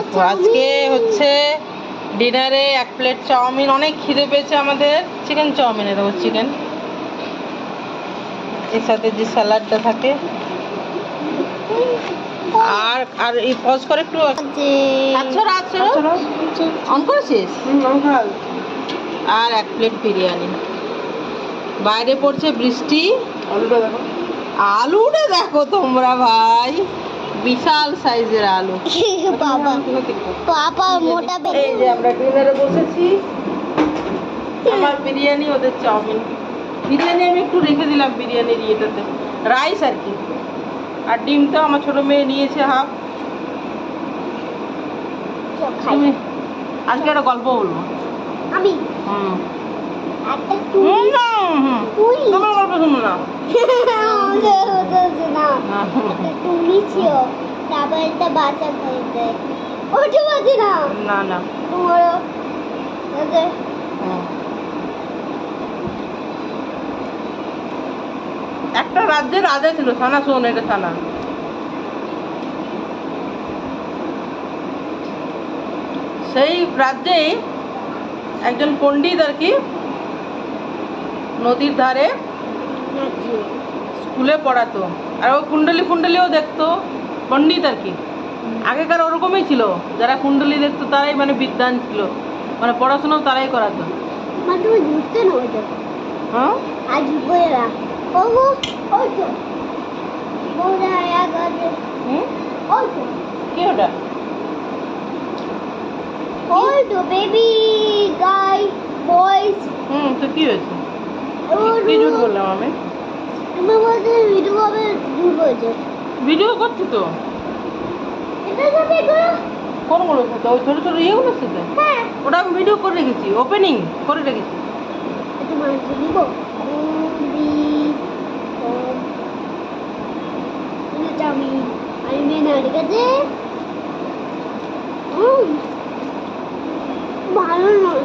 দেখো আজকে হচ্ছে ডিনারে এক প্লেট চাউমিন। অনেক খিদে পেয়েছে আমাদের। চিকেন চাউমিনে দেবো চিকেন এর সাথে যে স্যালাডটা থাকে। আর আর এই পজ করে একটু। অন করেছিস? আর এক প্লেট বিরিয়ানি। বাইরে পড়ছে বৃষ্টি। আলুটা দেখো তোমরা ভাই। বিশাল সাইজের আলু। বাবা বাবা মোটা এই যে আমরা ডিনারে বসেছি। আমার বিরিয়ানি ওদের চাউমিন। বিরিয়ানি আমি একটু রেখে দিলাম বিরিয়ানির ইয়েটাতে। রাইস আর কি। আর ডিম তো আমার ছোট মেয়ে নিয়েছে হাফ। আজকে একটা গল্প বলব। আমি? হুম। একটা হুম, না, হুম। তুই? তোমার গল্প না হুম। একটা বাচ্চা ওটা বাজে না না না একটা রাজ্যে রাজা ছিল, থানা শোন, এটা থানা সেই রাজ্যেই একজন পণ্ডিত আর কি, নদীর ধারে স্কুলে পড়াতো। আর ও কুণ্ডলি ফুণ্ডলিও দেখতো পণ্ডিত আর কি। আগেকার ওরকমই ছিল যারা কুণ্ডলি দেখতো তারাই মানে বিদ্যান ছিল। মানে পড়াশোনাও তারাই করাতো। হ্যাঁ? কি ওটা? ওই তো বেবি গাই বয়েজ। হুম তো কি হয়েছে? কি জুট বললাম আমি? ভিডিও করছি তো কোনগুলো সাথে ওই ছোটো ছোটো ইয়েগুলোর সাথে হ্যাঁ ওটা আমি ভিডিও করে রেখেছি ওপেনিং করে রেখেছি চাউমিন আমি মেয়ে না ঠিক আছে ভালো নয়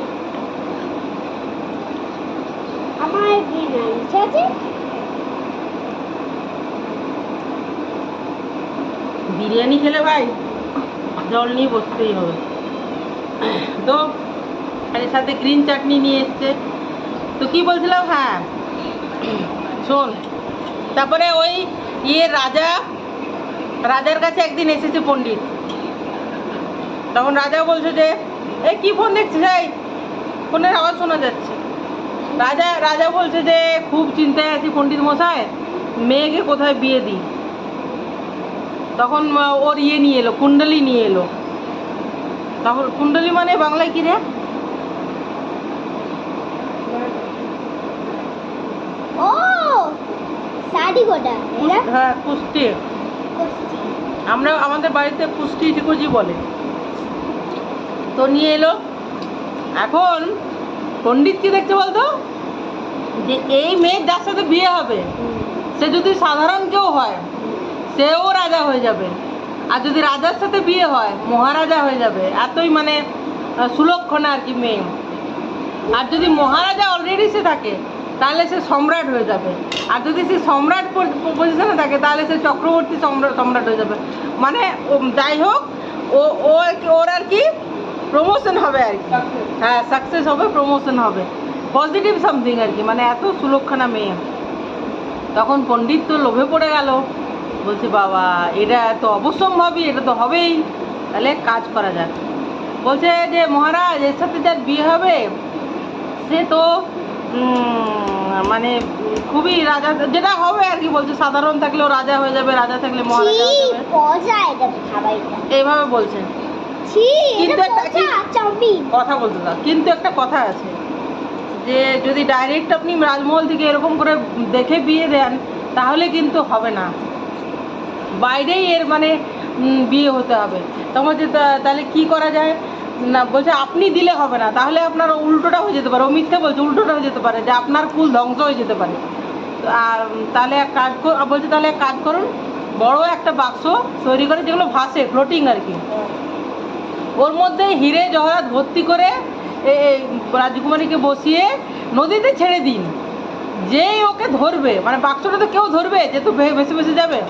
আমার না ইচ্ছা আছে বিরিয়ানি খেলে ভাই, জল নিয়ে বসতেই হবে। তো এর সাথে গ্রিন চাটনি নিয়ে এসছে। তো কি বলছিলাম? হ্যাঁ শোন, তারপরে ওই ইয়ে রাজা, রাজার কাছে একদিন এসেছে পণ্ডিত। তখন রাজা বলছে যে এই কি ফোন দেখছিস এই? ফোনের আওয়াজ শোনা যাচ্ছে। রাজা রাজা বলছে যে, খুব চিন্তায় আছি পণ্ডিত মশাই, মেয়েকে কোথায় বিয়ে দিই? তখন ওর ইয়ে নিয়ে এলো কুণ্ডলি নিয়ে এলো। তখন কুণ্ডলি মানে বাংলায় কি রে? ও শাড়ি গোটা হ্যাঁ কুষ্টি আমরা আমাদের বাড়িতে কুষ্টি টিকুজি বলে। তো নিয়ে এলো। এখন পণ্ডিত কি দেখছে বলতো? যে এই মেয়ের যার সাথে বিয়ে হবে সে যদি সাধারণ কেউ হয় সেও রাজা হয়ে যাবে। আর যদি রাজার সাথে বিয়ে হয় মহারাজা হয়ে যাবে। এতই মানে সুলক্ষণা আর কি মেয়ে আর যদি মহারাজা অলরেডি সে থাকে তাহলে সে সম্রাট হয়ে যাবে। আর যদি সে সম্রাট পজিশনে থাকে তাহলে সে চক্রবর্তী সম্রাট সম্রাট হয়ে যাবে। মানে ও- যাই হোক ও ও আর কি- ওর আর কি প্রমোশন হবে আর কি। হ্যাঁ সাকসেস হবে প্রমোশন হবে। পজিটিভ সামথিং আর কি মানে এত সুলক্ষণা মেয়ে তখন পণ্ডিত তো লোভে পড়ে গেল। বলছি বাবা এটা তো অবশ্যম্ভাবী এটা তো হবেই। তাহলে কাজ করা যাক। বলছে যে মহারাজ এর সাথে যার বিয়ে হবে সে তো মানে খুবই রাজা যেটা হবে আর কি বলছে সাধারণ থাকলেও রাজা হয়ে যাবে রাজা থাকলে মহারাজা হয়ে যাবে। এইভাবে বলছে। কিন্তু একটা কথা বলতে দাও কিন্তু একটা কথা আছে যে যদি ডাইরেক্ট আপনি রাজমহল থেকে এরকম করে দেখে বিয়ে দেন তাহলে কিন্তু হবে না। বাইরেই এর মানে বিয়ে হতে হবে। তখন তা- তাহলে কি করা যায়? না, বলছে, আপনি দিলে হবে না। তাহলে আপনার উল্টোটা হয়ে যেতে পারে। ও মিথ্যে বলছে, উল্টোটা হয়ে যেতে পারে যে আপনার কুল ধ্বংস হয়ে যেতে পারে। আর তাহলে এক কাজ বলছে, তাহলে এক কাজ করুন, বড় একটা বাক্স তৈরি করে, যেগুলো ভাসে ফ্লোটিং আর কি। ওর মধ্যে হিরে, জহরাত ভর্তি করে রাজকুমারীকে বসিয়ে নদীতে ছেড়ে দিন। যেই ওকে ধরবে মানে বাক্সটা তো কেউ ধরবে, যে তো ভেসে ভেসে যাবে?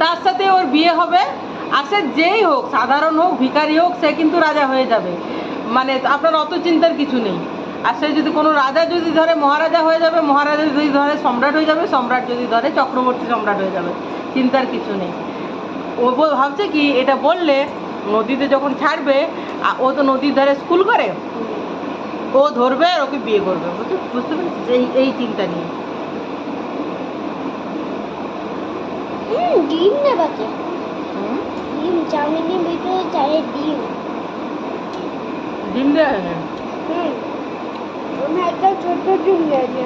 তার সাথে ওর বিয়ে হবে। আর সে যেই হোক, সাধারণ হোক, ভিখারি হোক, সে কিন্তু রাজা হয়ে যাবে। মানে আপনার অত চিন্তার কিছু নেই। আর সে যদি কোনো রাজা যদি ধরে, মহারাজা হয়ে যাবে, মহারাজা যদি ধরে, সম্রাট হয়ে যাবে, সম্রাট যদি ধরে, চক্রবর্তী সম্রাট হয়ে যাবে। চিন্তার কিছু নেই। ও ভাবছে কি, এটা বললে নদীতে যখন ছাড়বে ও তো নদীর ধারে স্কুল করে। ও ধরবে আর ওকে বিয়ে করবে। বুঝতে পেরেছিস? এই এই চিন্তা নিয়ে। হুম ডিম না বাচ্চা ডিম চাউমিনের ভিতরে চাই ডিম। ডিম দেওয়া হুম ওখানে একটা ছোট ডিম আছে।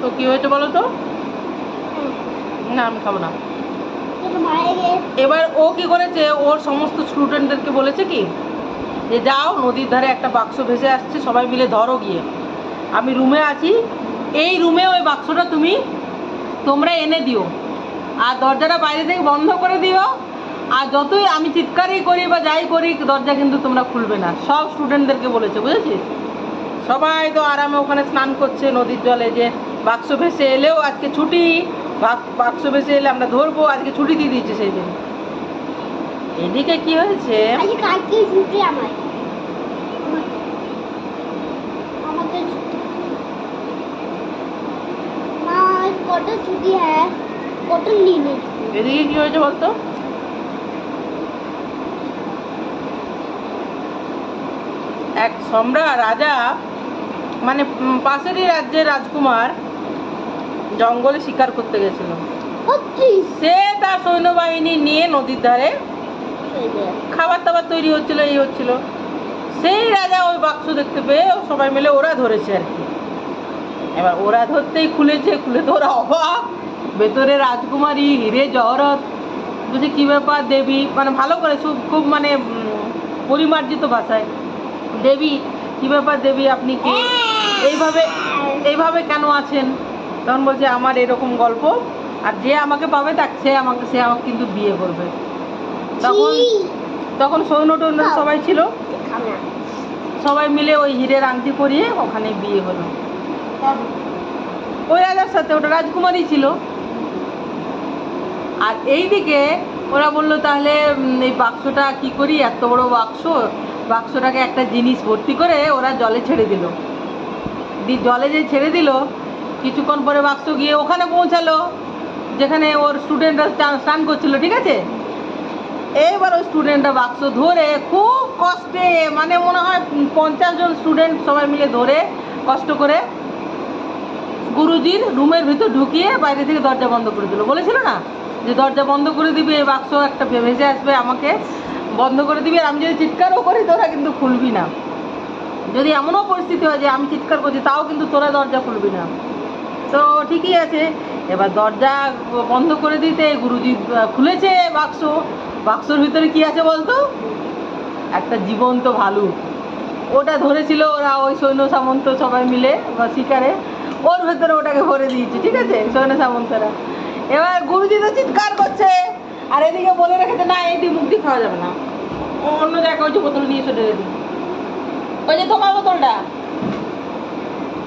তো কি হয়েছে বলো তো? না আমি খাব না। এবার ও কি করেছে? ওর সমস্ত স্টুডেন্টদেরকে বলেছে কি? যে যাও, নদীর ধারে একটা বাক্স ভেসে আসছে, সবাই মিলে ধরো গিয়ে। আমি রুমে আছি, এই রুমে ওই বাক্সটা তুমি, তোমরা এনে দিও। আর দরজাটা বাইরে থেকে বন্ধ করে দিও। আর যতই আমি চিৎকারই করি বা যাই করি, দরজা কিন্তু তোমরা খুলবে না। সব স্টুডেন্টদেরকে বলেছে, বুঝেছিস? সবাই তো আরামে ওখানে স্নান করছে, নদীর জলে যে বাক্স ভেসে এলেও আজকে ছুটি বাক্স ভেসে এলে আমরা ধরবো, আজকে ছুটি দিয়ে দিয়েছে সেই দিন। এদিকে কি হয়েছে? হ্যাঁ? এদিকে কি হয়েছে বলতো? এক সম্রাট রাজা মানে পাশেরই রাজ্যের রাজকুমার জঙ্গলে শিকার করতে গেছিল। সে তার সৈন্যবাহিনী নিয়ে নদীর ধারে খাবার দাবার তৈরি হচ্ছিল, এই হচ্ছিল। সেই রাজা ওই বাক্স দেখতে পেয়ে সবাই মিলে ওরা ধরেছে আর কি। এবার ওরা ধরতেই খুলেছে, খুলে তো ওরা অবাক। ভেতরে রাজকুমারী, হিরে জহরত। বুঝি কী ব্যাপার দেবী? মানে ভালো করে খুব খুব মানে পরিমার্জিত ভাষায়। দেবী, কী ব্যাপার দেবী, আপনি কি? এইভাবে এইভাবে কেন আছেন? তখন বলছে, আমার এরকম গল্প। আর যে আমাকে পাবে, তাকে সে আমাকে সে আমাকে কিন্তু বিয়ে করবে। তখন তখন সৈন্য টৈন্য সবাই ছিল। সবাই মিলে ওই হীরের আংটি পরিয়ে ওখানে বিয়ে হলো। ওই রাজার সাথে ওটা রাজকুমারী ছিল। আর এইদিকে ওরা বলল তাহলে এই বাক্সটা কি করি? এত বড় বাক্স। বাক্সটাকে একটা জিনিস ভর্তি করে ওরা জলে ছেড়ে দিল। দি জলে যে ছেড়ে দিল কিছুক্ষণ পরে বাক্স গিয়ে ওখানে পৌঁছালো যেখানে ওর স্টুডেন্টরা স্নান করছিল ঠিক আছে? এইবার ওই স্টুডেন্টরা বাক্স ধরে খুব কষ্টে মানে মনে হয় পঞ্চাশ জন স্টুডেন্ট সবাই মিলে ধরে কষ্ট করে গুরুজির রুমের ভিতর ঢুকিয়ে বাইরে থেকে দরজা বন্ধ করে দিল। বলেছিল না যে দরজা বন্ধ করে দিবি, এই বাক্স একটা ভেসে আসবে আমাকে, বন্ধ করে দিবি। আর আমি যদি চিৎকারও করি, তোরা কিন্তু খুলবি না। যদি এমনও পরিস্থিতি হয় যে আমি চিৎকার করছি, তাও কিন্তু তোরা দরজা খুলবি না। তো ঠিকই আছে এবার দরজা বন্ধ করে দিতে গুরুজি খুলেছে বাক্স। বাক্সর ভিতরে কি আছে বলতো? একটা জীবন্ত ভালুক ওটা ধরেছিল ওরা ওই সৈন্য সামন্ত সবাই মিলে, বা শিকারে। ওর ভেতরে ওটাকে ভরে দিয়েছে, ঠিক আছে? সৈন্য সামন্তরা। এবার গুরুজি তো চিৎকার করছে। আর এদিকে বলে রেখেছে, না এটি মুক্তি খাওয়া যাবে না। অন্য জায়গায় ওই যে বোতল নিয়ে এসে ঢেলে দিই ওই যে তোমার বোতলটা।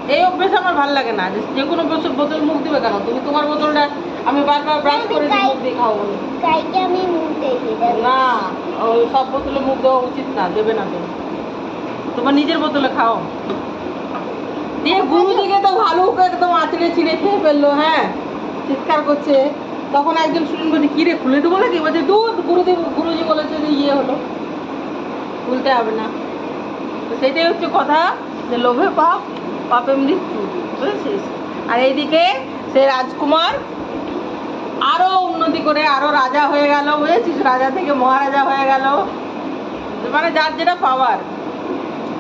এই অভ্যেস আমার ভালো লাগে না। যে কোনো বোতল বোতল মুখ দিবে কেন? তুমি তোমার বোতলটা আমি বারবার ব্রাশ করে দিই মুখ দিয়ে কালকে আমি মুখ না ওই সব বোতলে মুখ দেওয়া উচিত না দেবে না তুমি। তোমার নিজের বোতলে খাও। দিয়ে গুরুজিকে তো ভালো করে একদম আঁচড়ে ছিঁড়ে খেয়ে ফেলল হ্যাঁ? চিৎকার করছে। তখন একজন স্টুডেন্ট বলছে কিরে খুলে দেবো নাকি? বলছে দূর গুরুজি গুরুজি বলেছে যে ইয়ে হলো। খুলতে হবে না। তো সেটাই হচ্ছে কথা যে লোভে পাপ। পাপে মৃত্যু বুঝেছিস? আর এইদিকে সে রাজকুমার আরও উন্নতি করে আরও রাজা হয়ে গেল, বুঝেছিস? রাজা থেকে মহারাজা হয়ে গেল। মানে যার যেটা পাওয়ার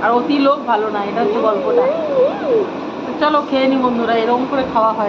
আর অতি লোক ভালো না, এটা হচ্ছে গল্পটা। চলো খেয়ে নি বন্ধুরা, এরকম করে খাওয়া হয়।